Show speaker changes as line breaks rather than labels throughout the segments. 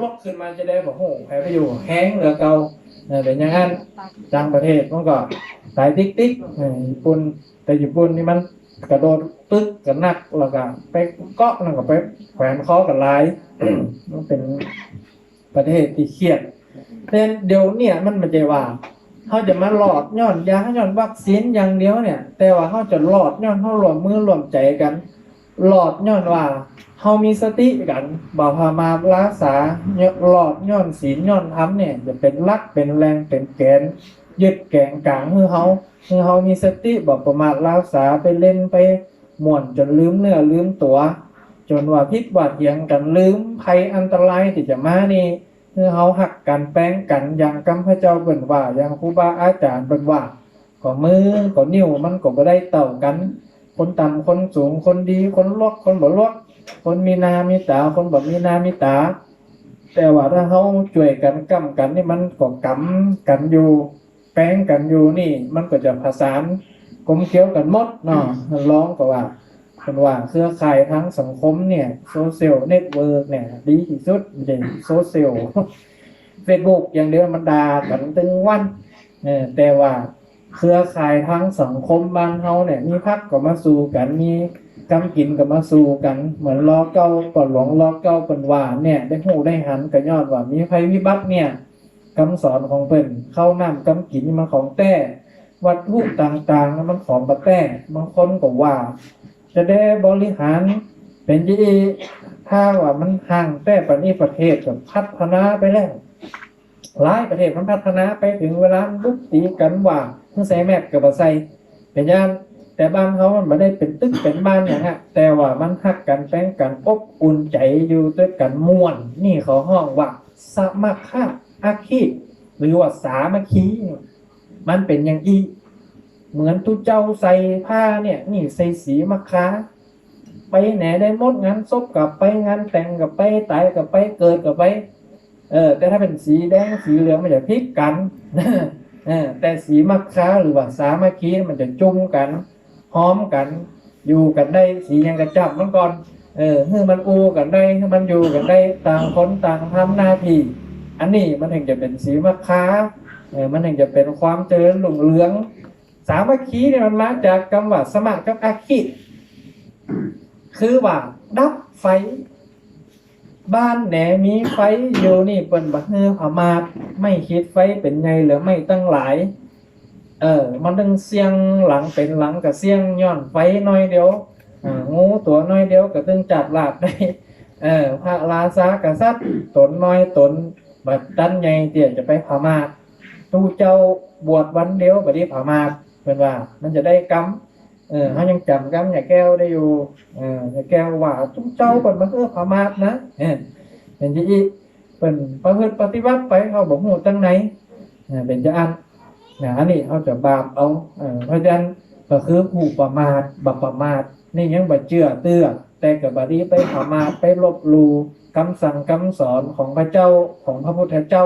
ลกขึ้นมาจะได้บอกโอ้ใครไปอยู่แห้งเหลือเก่าเป็นอย่างนั้นจังประเทศมันก็สายติ๊กติ๊กญี่ปุ่นแต่ญี่ปุ่นนี่มันกระโดดตึ๊กกันนักแล้วก็ไปเกาะแล้วก็ไปแขวนคอกันหลายมันเป็นประเทศที่เครียดแต่เดี๋ยวเนี่ยมันไมันจะว่าเขาจะมาหลอดย้อนยาย้อนวัคซีนอย่างเดียวเนี่ย แต่ว่าเขาจะหลอดย้อนเขารวมมือรวมใจกัน หลอดย้อนว่าเฮามีสติกันบ่พามารักษาหลอดย้อนศีลย้อนธรรมเนี่ยจะเป็นหลักเป็นแรงเป็นแกนยึดแกงกลางคือเฮาคือเฮามีสติบ่ประมาทรักษาไปเล่นไปม่วนจนลืมเนื้อลืมตัว จนว่าพิษบาดเหียงกันลืมภัยอันตรายที่จะมานี่คือเฮาหักกันแป้งกันอย่างกำพระเจ้าเบิ่นว่าอย่างครูบาอาจารย์เบิ่นว่าก็มือก็นิ้วมันก็บ่ได้เต่ากัน คนต่ำคนสูงคนดีคนลวกคนบ่ลวกคนมีนามีตา คนบ่มีนามีตา แต่ว่าถ้าเขาช่วยกันกำกันนี่มันก็กำกันอยู่แป้งกันอยู่นี่ มันก็จะผสานกลมเกลียวกันหมดเนาะร้องก็ว่าเป็นว่าเครือข่ายทั้งสังคมเนี่ยโซเชียลเน็ตเวิร์กเนี่ย ดีที่สุดเด่นโซเชียลเฟซบุ๊กอย่างเดียวมันด่ากันตึงวันเออแต่ว่า เครือข่ายทั้งสังคมบ้านเฮาเนี่ยมีพักก็มาสู่กันมีกำกินก็มาสู่กัน เหมือนล้อเก้าปอดหลวงล้อเก้าเป็นว่าเนี่ย ได้หูได้หันก็ยอดว่ามีภัยวิบัติเนี่ยคำสอนของเพิ่นเข้าน้ำกำกินมันของแต้วัตถุต่างๆมันของบะแต้บางคนก็ว่า จะได้บริหารเป็นที่ถ้าว่ามันห่างแต่ประนี้ประเทศกับพัฒนาไปแล้ว หลายประเทศมันพัฒนาไปถึงเวลาลุกตีกันว่าเพิ่งใส่แมปกับใส่เป็นย่านแต่บ้านเขามันไม่ได้เป็นตึกเป็นบ้านอย่างฮะ แต่ว่ามันหักกันแป้งกันอบอุ่นใจอยู่ด้วยกันม่วน นี่เขาห้องว่าสามัคคะอาคีหรือว่าสามัคคีมันเป็นอย่างอีเหมือนทุเจ้าใส่ผ้าเนี่ย นี่ใส่สีมะค้าไปไหนได้มดงานศพกับไปงานแต่งกับไปตายกับไปเกิดกับไป เออ แต่ถ้าเป็นสีแดงสีเหลืองมันจะพลิกกันเออแต่สีมะค้าหรือว่าสามัคคีมันจะจุ่มกันหอมกัน อยู่กันได้สียังกระจับมันก่อน เออให้มันอูกันได้ให้มันอยู่กันได้ต่างคนต่างทำหน้าที่อันนี้มันถึงจะเป็นสีมะค้าเออมันถึงจะเป็นความเจริญรุ่งเรืองสามัคคีเนี่ยมันมาจากคำว่าสมัครกับอาคีคือว่าดับไฟ บ้านแหนมีไฟอยู่นี่เปิ้นบักเฮือผามาดไม่คิดไฟเป็นไงหรือไม่ตั้งหลาย เออ มันดึงเสียงหลังเป็นหลังกับเสียงย้อนไฟน้อยเดียวงูตัวน้อยเดียวก็ตึงจับลาบได้เออพระราชากษัตริย์ตนน้อยตนบัดดันใหญ่เตี่ยจะไปผามาตู้เจ้าบวชวันเดียวบัดนี้ผามาเป็นว่า มันจะได้กำ เออเขายังจำกำอย่าแก้วได้อยู่เอออย่าแก้วว่าตู้เจ้าเป็นมาเออผามาดนะเออเป็นที่อีเป็นประพฤติปฏิบัติไปเขาบอกหูตั้งไหนเออเป็นจะอันนะอันนี้เขาจะบาปเอาเออเพราะฉะนั้นก็คือผู้ประมาทบัประมาทนี่ยังบ่เชื่อเตื้อ แต่กับบดนี้ไปประมาไปลบลูคำสั่งคำสอนของพระเจ้าของพระพุทธเจ้า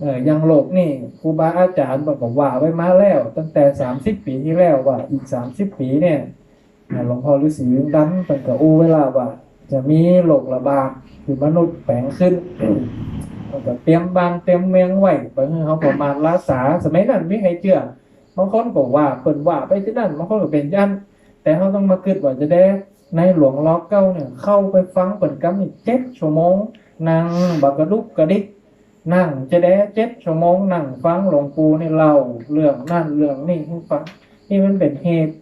เออยังโลกนี่ครูบาอาจารย์บอกว่าไว้มาแล้ว ตั้งแต่สามสิบปีที่แล้วว่าอีกสามสิบปีเนี่ยหลวงพ่อฤาษีลิงดำเป็นกับอู้เวลาว่าจะมีโรคระบาดคือมนุษย์แปลงขึ้นเขาก็เตรียมบ้านเตรียมเมืองไว้บางเขาประมาณรักษาสมัยนั้นไม่ใครเชื่อบางคนบอกว่าเปินว่าไปที่นั่นบางคนก็เป็นยันแต่เขาต้องมาคิดว่าจะได้ ในหลวงล็อเก้าเนี่ยเข้าไปฟังเปิดกำนี่เจ็ดชั่วโมงนั่งบักกระดุกกระดิกนั่งจะได้เจ็ดชั่วโมงนั่งฟังหลวงปู่นี่เล่าเรื่องนั่นเรื่องนี่ให้ฟังนี่มันเป็นเหตุ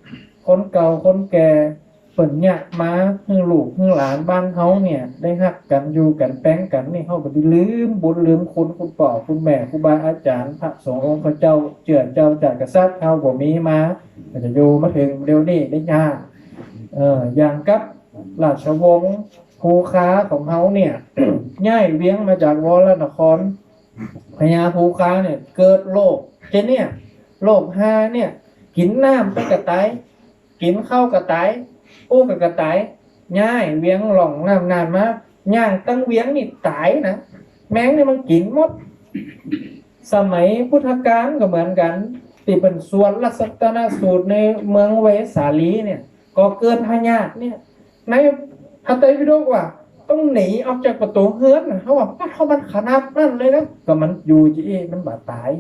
คนเก่าคนแก่เปิ่นเนี่ยมาคือลูกคือหลานบ้านเขาเนี่ย ได้ฮักกันอยู่กันแป้งกันนี่เขาบ่ได้ลืมบุญลืมคุณคุณป่อคุณแม่ครูบาอาจารย์พระสงฆ์องค์พระเจ้าเจือเจ้าจากกษัตริย์เขาบ่มีมาก็จะอยู่มาถึงเดี๋ยวนี้ได้ยาก เอออย่างกับราชวงศ์ภูค้าของเขาเนี่ยย่ายเวียงมาจากวรนครพญาภูค้าเนี่ย เกิดโรคเจเนี่ยโรคห้าเนี่ย กินน้ำไปกระต่ายกินข้าวกระต่ายอู้กับกระต่ายง่ายเวียงหล่องน้ำนานมากย่างตั้งเวียงนี่ตายนะแมงนี่มันกินหมด สมัยพุทธกาลก็เหมือนกันที่เป็นส่วนลักษณะสูตรในเมืองเวสาลีเนี่ย ก็เกิดพญาตเนี่ยในพระไตรปิฎกว่า ต้องหนีออกจากประตูเฮือนเขาว่าป้าเขามันขนาดนั่นเลยนะก็มันอยู่จีเอมันบาดตาย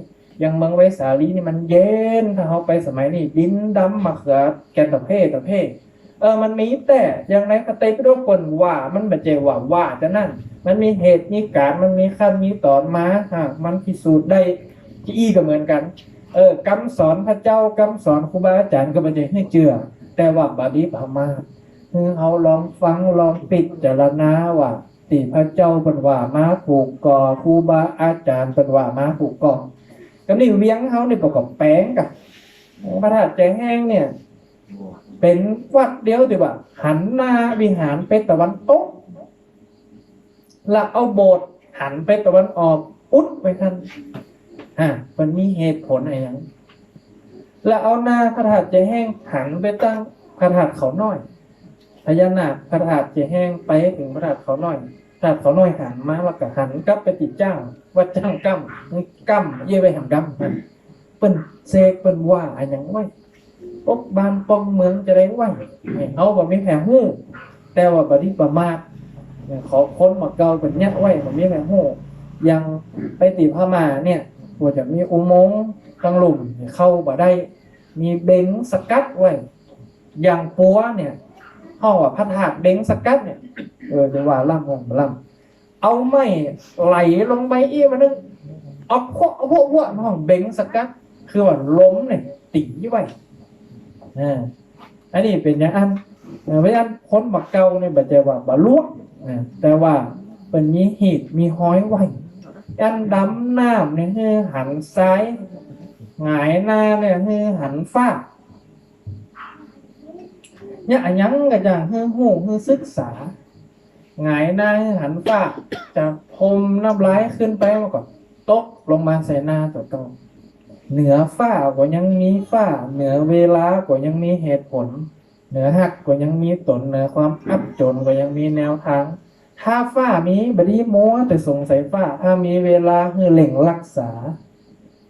อย่างเมืองไวสาลีนี่มันเย็นถ้าเขาไปสมัยนี้ดินดำมะเขือแกนตะเพตะเพเออมันมีแต่อย่างไรพระไตรปิฎกคนว่ามันบัจเจว่าว่าจะนั่น มันมีเหตุมีการมันมีขั้นมีตอนมาฮะมันพิสูจน์ได้จีอีก็เหมือนกัน เออกำสอนพระเจ้ากำสอนครูบาอาจารย์ก็บัจเจให้เจือ แต่ว่าบาดีพามาคือเอาลองฟังลองปิดจารณาว่าติพระเจ้าเป็นว่ามาผูกก่อครูบาอาจารย์เป็นว่ามาผูกก่อก็นี่เวียงเขานี่ประกอบแป้งกับพระธาตุแจงแห้งเนี่ย เป็นวัดเดียวที่ว่า หันหน้าวิหารไปตะวันตกแล้วเอาโบสถ์หันไปตะวันออก อุดไปทันอ่ามันมีเหตุผลอะไรอย่าง แล้วเอาหน้าพระธาตุแจงแห้งหันไปตั้งพระธาเขาหน้อยพญานาคพระธาตุจะแห้งไปถึงพระธาตุเขาหน้อยพระธาเขาหน้อยหันมาแล้วก็หันกลับไปติดเจ้าว่าจ้างกำกำเย่ไปหันกำมันเปิ้นเซกเปิ้นว่าอะไรอย่างไว้ปกบ้านปองเมืองจะได้ไหวให้เอาแบบมีแผลหู้แต่ว่าบดนีประมาทขอค้นมาเกาเป็นเนี้ยไว้แบบมีแผลหู้ยังไปติดพม่าเนี่ยกว่าจะมีอุโมงค์กลางหลุมเข้าบ่ได้ มีเบงสกัดไว้ อย่างปัวเนี่ยห้องว่าพระธาตุเด้งสกัดเนี่ย เออจะว่าล่ำของล่ำเอาไม่ไหลลงไปอีกมันนึงเอาพวกพวกพวกห้องเบงสกัด คือว่าล้มเนี่ยตีไว้อ่าอันนี้เป็นอย่างอันเพราะฉะนั้นคนบักเก่าเนี่ยบัจจว่าบาลุกแต่ว่าเป็นมีหีดมีห้อยไว้อันดำน้ำเนี่ยคือหันซ้าย หงายหน้าเนี่ยคือหันฟ้าเนี่ยยังก็อย่างฮือหูฮือศึกษาหงายหน้าฮือหันฟ้าจะพรมน้ำลายขึ้นไปมาก่อนตกลงมาใส่หน้าตัวเก่าเหนือฟ้าก็ยังมีฟ้า เหนือเวลาก็ยังมีเหตุผล เหนือหักก็ยังมีตนเหนือความอับจนก็ยังมีแนวทาง ถ้าฟ้ามีบดีโม้แต่สงสัยฟ้า ถ้ามีเวลาคือเล่งรักษา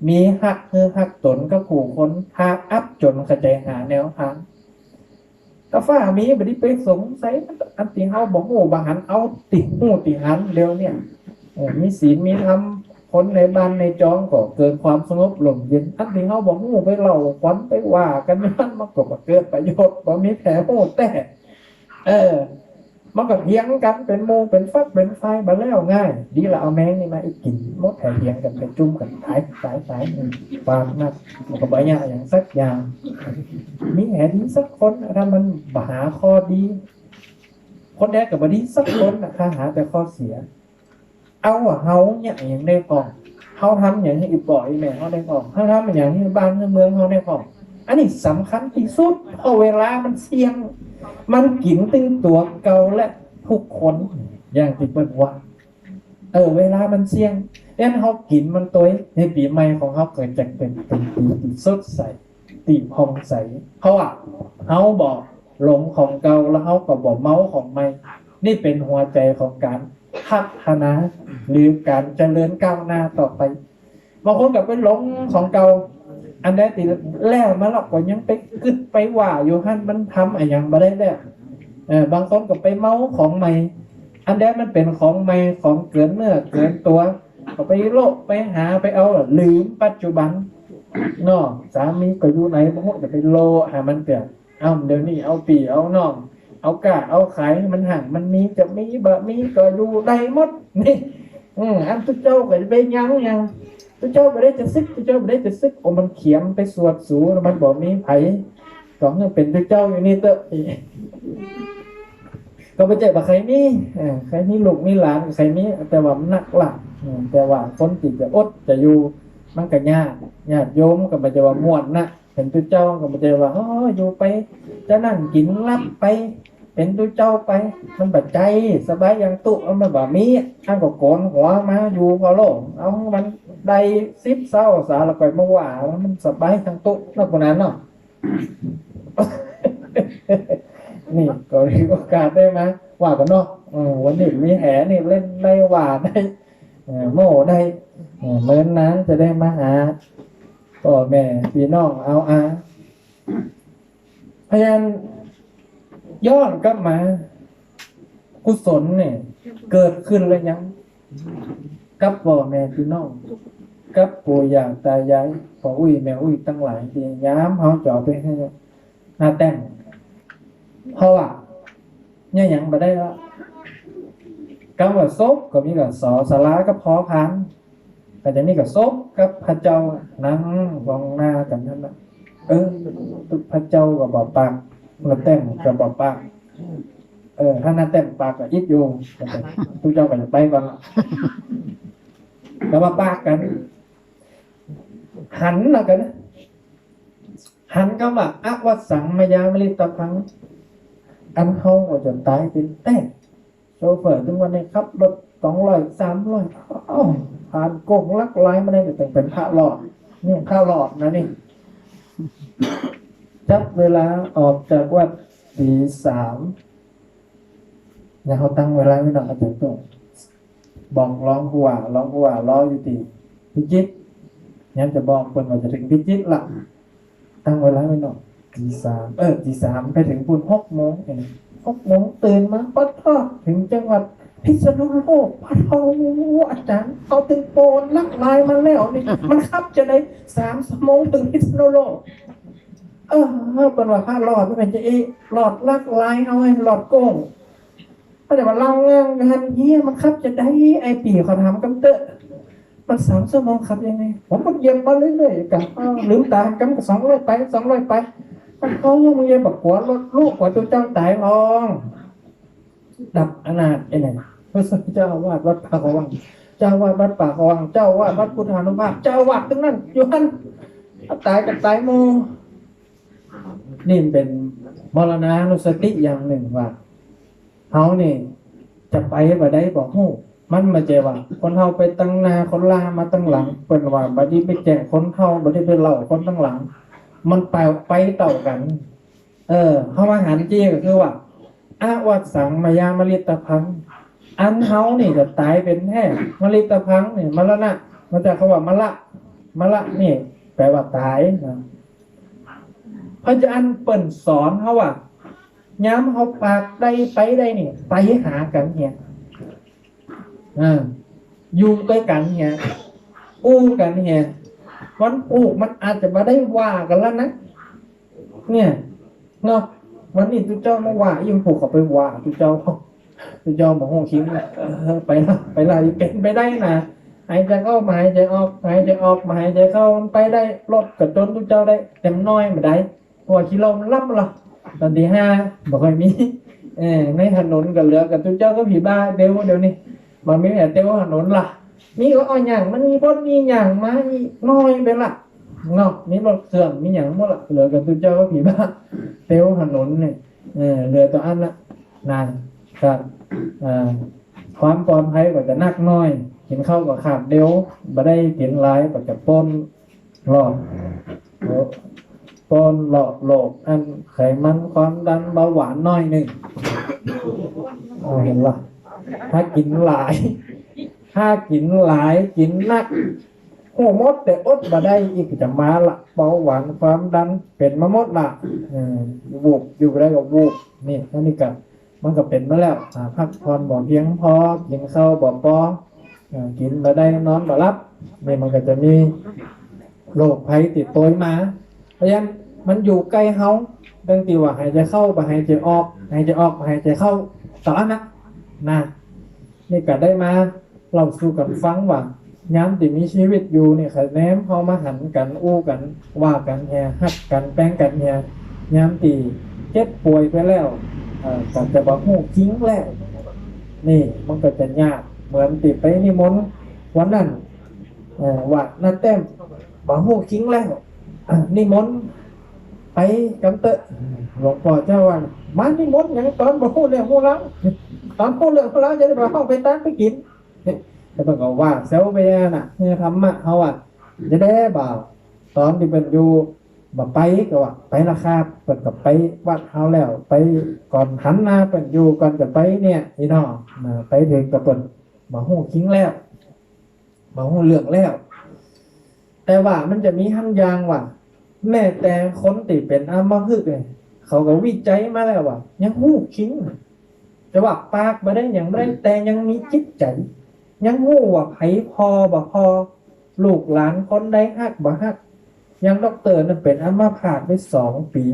มีหักคือหักตนก็ขู่คนถ้าอับจนกระจายหาแนวทางกาฟ้ามีบดีไปสงสัยอันตีเฮาบอกโอ้บางหันเอาติหูติหันเดียวเนี่ยเออมีศีลมีธรรมคนในบ้านในจองก็เกิดความสงบลมเย็นอันที่เฮาบอกโอ้ไปเล่าขวัญไปว่ากันมันมันก็บ่เกิดประโยชน์บ่มีแผลโอ้แต่ เออ มันก็เถียงกันเป็นโมเป็นฟักเป็นไฟมาแล้วง่าย ดีละเอาแมงนี่มาอีกกินมดแถเถียงกันไปจุ่มกันสายสายสายมฟางนักมันก็บ่ยาอย่างสักอย่าง มีแหดีสักคนถ้ามันบหาข้อดี คนแรกกับบดีสักคนนะถ้าหาแต่ข้อเสีย เอาเฮาเนี่ยอย่างได้ก่อนเฮาทำอย่างให้อีปล่อยแม่เขาได้ก่อนเฮาทำอย่างให้บ้านเมืองเขาได้ก่อนอันนี้สำคัญที่สุดเพราะเวลามันเสี่ยง มันกินตึงตัวเก่าและทุกคนอย่างที่เปิดว่าเออ เวลามันเสี่ยงดังนั้นเขากินมันตัวในปีใหม่ของเขาเกิดจากเป็นเป็นปีที่สดใสตีพองใสเพราะว่าเขาบอกหลงของเก่าแล้วเขาก็บอกเมาของใหม่ นี่เป็นหัวใจของการพัฒนาหรือการเจริญก้าวหน้าต่อไปบางคนกับเป็นหลงของเก่า อันใดติแล้วมาหรอกก็ยังไปกึดไปว่าอยู่ฮั่นมันทำอะไรยังม่ได้แล้วเออบางคนก็ไปเมาของใหม่ อันใดมันเป็นของใหม่ของเกินเนื้อเกินตัว ก็ไปโลกไปหาไปเอาลืมปัจจุบันเนาะสามีก็อยู่ไหนบ่ฮู้จะไปโลหามันเปลี่ยนเอาเดี๋ยวนี้เอาปีเอาน้องเอากาเอาขายมันห่างมันมีจะมีบะมีก็อยู่ได้หมดนี่อืมอันตุเจ้าก็จะไปยังยัง ตุเจ้าบ่ได้จะซึกตุเจ้าบ่ได้จะซึกโอ้มันเขียมไปสวดสูแล้วมันบ่มีไผก็เงินเป็นตุเจ้าอยู่นี่เตอะก็ไปเจอบใครมีใครมีลูกมีหลานใครมีแต่ว่ามันหนักหลักแต่ว่าคนที่จะอดจะอยู่มันก็ยากญาติโยมก็บ่จะว่าม่วนนะเป็นตุเจ้าก็บ่จะว่าอ๋ออยู่ไป จะนั่งกินรับไป เป็นตุเจ้าไป มันบัดใจสบายอย่างตุมันบ่มีอันก็โกนหัวมาอยู่พอโลกเอามัน ได้ซิบเศร้าสาแล้วไปมาว่าแล้วมันสบายทางตุนอกจานั้นเนาะนี่ก็มีโอกาสได้มว่ากันเนาะวันนี้มีแหนี่เล่นได้ว่าได้โม่ได้เหมือนนั้นจะได้มาหาพ่อแม่พี่น้องเอาอาพยายามย้อนกลับมา กุศลเนี่ย เกิดขึ้นแล้วยัง กับพ่อแม่พี่น้องกับปู่ย่าตายายพ่ออุ้ยแม่อุ้ยตั้งหลายที่ย้ำเขาจะเอไปให้หน้าแต่งเพราะว่าเนี่ยยังมาได้ละคำว่าซบก็มีกับสอสาระกับพอพันแต่จะมีกับซบกับพระเจ้านั่งมองหน้ากันนั่นนะเออพระเจ้ากับบอกปากหน้าแต่งกับบอกปาก เออถ้าหน้าแต่งปากกับยิดโยงทุกเจ้าก็จะไปก่อนแล้วมาปากกัน หันนะกันหันก็ว่าอักวัดสังมายามลิตะพัง อันเขาก็จะตายเป็นแต้โชเฟอร์ทุกวันนี้ครับรถสองร้อยสามร้อยผ่านโกงลักไล่มาได้แต่เป็นพระหลอดเนี่ยข้าวหลอดนะนี่จับเวลาออกจากวัดตีสาม เนี่ยเขาตั้งเวลาไม่หน่อยอาจารย์ต้องบอกร้องผู้ว่าร้องผู้ว่ารออยู่ตีพิจิตรยังจะบอกคนว่าจะถึงพิจิตละตั้งเวลาไม่หน่อยตีสามเออตีสามไปถึงปุ่นหกโมงเองหกโมงตื่นมาปัดทอดถึงจังหวัดพิษณุโลกปัดทออาจารย์เอาตึงโปนลักลายมาแล้วนี่มันขับจะได้สามชั่วโมงถึงพิษณุโลกเออเป็นว่าผ้าหลอดไม่เป็นจะอีหลอดลักลายเอาไว้หลอดโก้ง ก็แต่ว่าล่างงานเฮียมันขับจะได้ไอปีเขาทำกำเตอะมันสามชั่วโมงขับยังไง ผมก็เยี่ยมมาเรื่อยๆกันอ้าวลืมตากำกับสองร้อยไปสองร้อยไปมันเขามึงยังบอกหัวรถลูกกว่าตัวเจ้าตายพอง ดับอนาถไอ้ไหนพระเจ้าวาดวัดป่าขวังเจ้าวาดวัดป่าขวังเจ้าอาวาดวัดพุทธานุภาพเจ้าวาดทั้งนั้นอยู่หันตายกับตายหมูนี่เป็นมรณานุสติอย่างหนึ่งว่า เขาเนี่จะไปบ่ได้บอกฮู้มันมาเจว่า คนเฮาไปตั้งหน้าคนลามาตั้งหลังเป็นว่าบัดนี้ไปแจกคนเฮาบัดนี้ไปเล่าคนตั้งหลัง มันไปไปต่อกัน เออเขามาหันจี้ก็คือว่าอาวัดสังมายามลิตพัง อันเฮานี่จะตายเป็นแท้มลิตพังนี่มรณะมันจะเขาว่ามละมละนี่แปลว่าตายนะพระอาจารย์เปิ่นสอนเขาว่า ย้ำเขาปากได้ไปได้เนี่ยไปหากันเนี่ยอ่าอยู่ด้วยกันเนี่ยอู้กันเนี่ยวันปลูกมันอาจจะมาได้ว่ากันแล้วนะเนี่ยเนาะวันนี้ตุเจ้ามาว่ายังปลูกเขาไปว่าตุเจ้าตุเจ้าบอกหคิงเออไปละไปละเป็นไปได้นะหายใจเข้ามาหายใจออกหายใจออกมาหายใจเข้ามันไปได้รถกับจนตุเจ้าได้เต็มน้อยมาได้ว่ากิโลมันล่ำละ ตอนที่ห้าบอกค่อยมีเออในถนนกับเหลือกับตุเจ้าก็ผีบ้าเดี๋ยวเดี๋ยวนี้มันไม่แต่เดี๋ยวถนนล่ะ มีก็เอาอย่างมันมีพดมีอย่างมาอีน้อยไปละเนาะมีรถเครื่องมีอย่างหมดละเหลือกับตุเจ้าก็ผีบ้าเตียวถนนเนี่ยเออเหลือตัวอันละนานครับอ่าความปลอดภัยก็จะนักน้อยกินข้าวก็ขาดเดียวบ่ได้กินหลายก็จะปนหลอด ปนหลอดโลกอันไขมันความดันเบาหวานน้อยหนึ่งเห็นว่าถ้ากินหลาย ถ้ากินหลายกินนักหัวมดแต่อดมาได้อีกจะมาละเบาหวานความดันเป็นมามดละวูบอยู่ได้กับวูบนี่นั่นนี่กับมันก็เป็นมาแล้วพักผ่อนบ่เพียงพอกินข้าวบ่พออ่ากินมาได้นอนบ่รับนี่มันก็จะมีโรคภัยติดตัวมา ราะฉะนั้นมันอยู่ใกล้เฮาดังที่ว่าหายใจเข้าบ่หายใจออกหายใจออกบ่หายใจเข้าต่อนะนะนี่ก็ได้มาเราสู่กันฟังว่าย้ำที่มีชีวิตอยู่เนี่ยคะแนนเขามาหันกันอู้กันว่ากันแฮฮักกันแป้งกันแฮย้ำตีเจ็บป่วยไปแล้วอ่อกันจะบอกหูทิ้งแล้วนี่มันก็จะยากเหมือนติไปนิมนต์วันนั้นเอ่อว่าน้าแต้มบอกหูทิ้งแล้ว นิมนต์ไปกำเตอะหลวงพ่อเจ้าว่ามานิมนต์อย่างตอนบอกหูเรื่องหูแล้วตอนพูดเรื่องหูแล้วจะได้ไปห้องไปตั้งไปกินแต่เพิ่นก็ว่าเซลไปน่ะเนี่ยธรรมะเขาอะจะได้บ่าวตอนที่เป็นอยู่บ่ไปก็ว่าไปราคาเพิ่นก็ไปวัดเฮาแล้ว ไปก่อนหันหน้าเพิ่นอยู่ก่อนจะไปเนี่ยพี่น้องไปถึงกับเพิ่นบ่ฮู้คิงแล้วบ่ฮู้เรื่องแล้ว แต่ว่ามันจะมีหั่นยางว่าแม้แต่คนที่เป็นอัมาพฤกเนี่ยเขาก็วิจัยมาแล้วว่ายังฮู้คิงแต่ว่าปากบ่ได้ยังบ่ได้แต่ยังมีจิตใจยังรู้ว่าไผพอบ่พอ ลูกหลานคนใดฮักบ่ฮัก ยังด็อกเตอร์นั่นเป็นอัมาพาตไปสองปี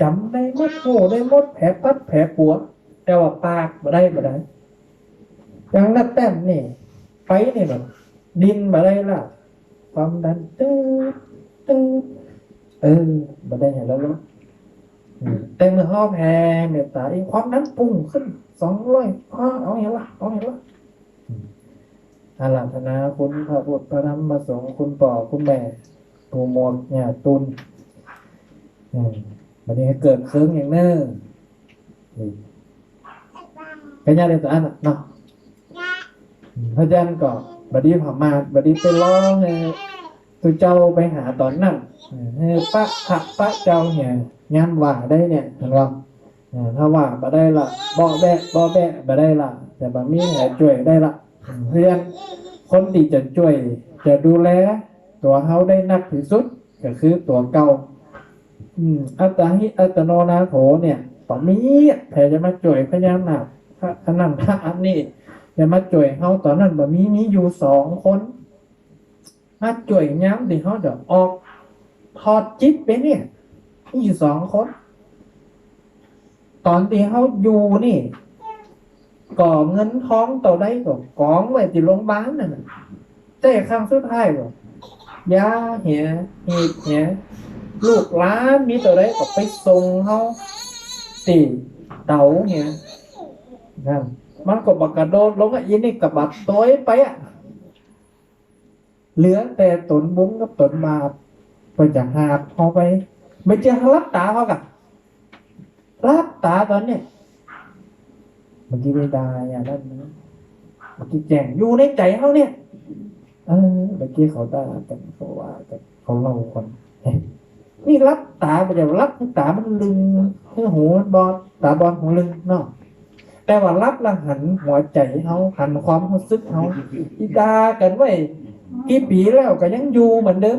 จำได้มดโหได้มดแผลปัดแผลปวดแต่ว่าปากบ่ได้บ่ได้ย่างนัดแต้มนี่ไปนี่แบบดินบ่ได้ละ ความดันตื้อตื้อเออบ่ได้อย่างแล้วลูกอืมแต่เมื่อห้อแพ้เมตตาอีกความดันปุ่งขึ้นสองร้อยอ้อเอาอย่างละเอาอย่างละอืมอาราธนาคุณพระพุทธพระธรรมพระสงฆ์คุณป่อคุณแม่ตูมดเนี่ยตุนอืมวันนี้ให้เกิดเครื่องอย่างเน้ออืมเป็นยังไงตัวอันน่ะเนาะพระอาจารย์ก็ บดนีผามาบดีไปร้องให้ตัวเจ้าไปหาตอนนั้นให้ปะพระปะเจ้าเนี่ยงานว่าได้เนี่ยเห็นบ่เออถ้าว่าบ่ได้ละบ่แบะบ่แบะบ่ได้ละแต่บ่มีให้ช่วยได้ละเพื่อนคนที่จะช่วย จะดูแล ตัวเฮาได้นักที่สุด ก็คือตัวเก่าอืมอัตหิอัตโนนาโถเนี่ยต่อมีแผ่จะมาช่วยพญานาคพระอนันทะอันนี้ อย่ามาจ่วยเขาตอนนั้นแบบมีมีอยู่สองคน มาจ่วยย้ำดิเขาเดี๋ยวออกถอดจิตไปเนี่ยมีอยู่สองคน ตอนที่เขาอยู่นี่ก่อเงินท้องต่อได้ก็กองไว้ที่โรงพยาบาลนั่นน่ะแต่ครั้งสุดท้ายก็ยาเหียหีดเหียลูกล้านมีตัวได้ก็ไปส่งเขาตีเต๋าเหียนั่น มันก็บักกระโดดลงอะอีนี่กับบัดต้อยไปอะเหลือแต่ตนบุ้งกับตนบาปไปจะหาบเอาไป ไม่เจอรับตาเขากับรับตาตอนเนี้ยเมื่อกี้ไม่ได้อะนั่นนะเมื่อกี้แจ้งอยู่ในใจเขาเนี่ยเออเมื่อกี้เขาด่ากันเขาว่ากันเขาเล่าคนนี่รับตาไปจะรับตามันลึงหูมันบอดตาบอดหูลึงเนาะ แต่ว่ารับละหันหัวใจเขาหันความรู้สึกเขาอีดากันไว้กี่ปีแล้วก็ยังอยู่เหมือนเดิม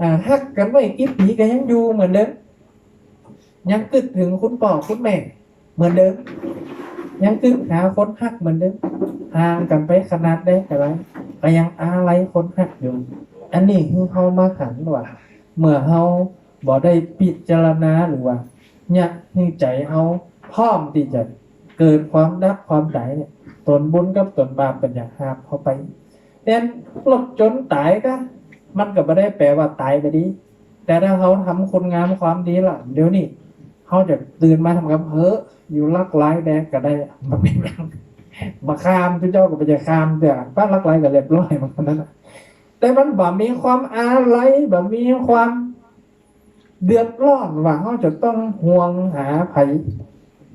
อ่าฮักกันไว้กี่ปีก็ยังอยู่เหมือนเดิมยังคิดถึงคุณพ่อคุณแม่ เหมือนเดิม ยังคิดหาคนฮักเหมือนเดิมห่างกันไปขนาดได้แต่ไรก็ยังอะไรคนฮักอยู่ อันนี้คือเขามาขันว่าเมื่อเขาบ่ได้พิจารณาหรือว่าเนี่ยใจเขาพร้อมที่จะ เกิดความดับความตายเนี่ยตนบุญกับตนบาปเป็นอย่างหาเข้าไปแต่หลบจนตายก็ มันก็ไม่ได้แปลว่าตายไปดี แต่ถ้าเขาทำคนงามความดีล่ะ เดี๋ยวนี้เขาจะตื่นมาทำกับเพ้ออยู่ลักไร้แดงก็ได้มาเป็นอย่างมาข้ามทุกเจ้าก็ไปจะข้ามแต่ป้าลักไร้ก็เรียบร้อยมันนั้นน่ะแต่มันบ่มีความอาลัยบ่มีความเดือดร้อนว่าเขาจะต้องห่วงหาไผ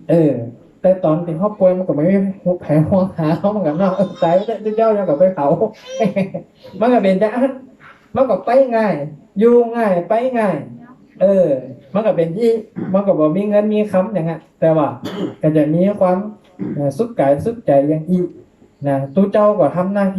เออ แต่ตอนที่เขาป่วยมันก็ไม่มีแผลห่วงหาเขาเหมือนกันเนาะเออตายได้เจ้ายังกับไปเขามันก็เป็นจ้ามันก็ไปง่าย อยู่ง่ายไปง่าย เออ มันก็เป็นที่มันก็บอกมีเงินมีคำอย่างเงี้ยแต่ว่าก็จะมีความสุขกายสุขใจอย่างอีกนะตู้เจ้าก็ทำหน้าที่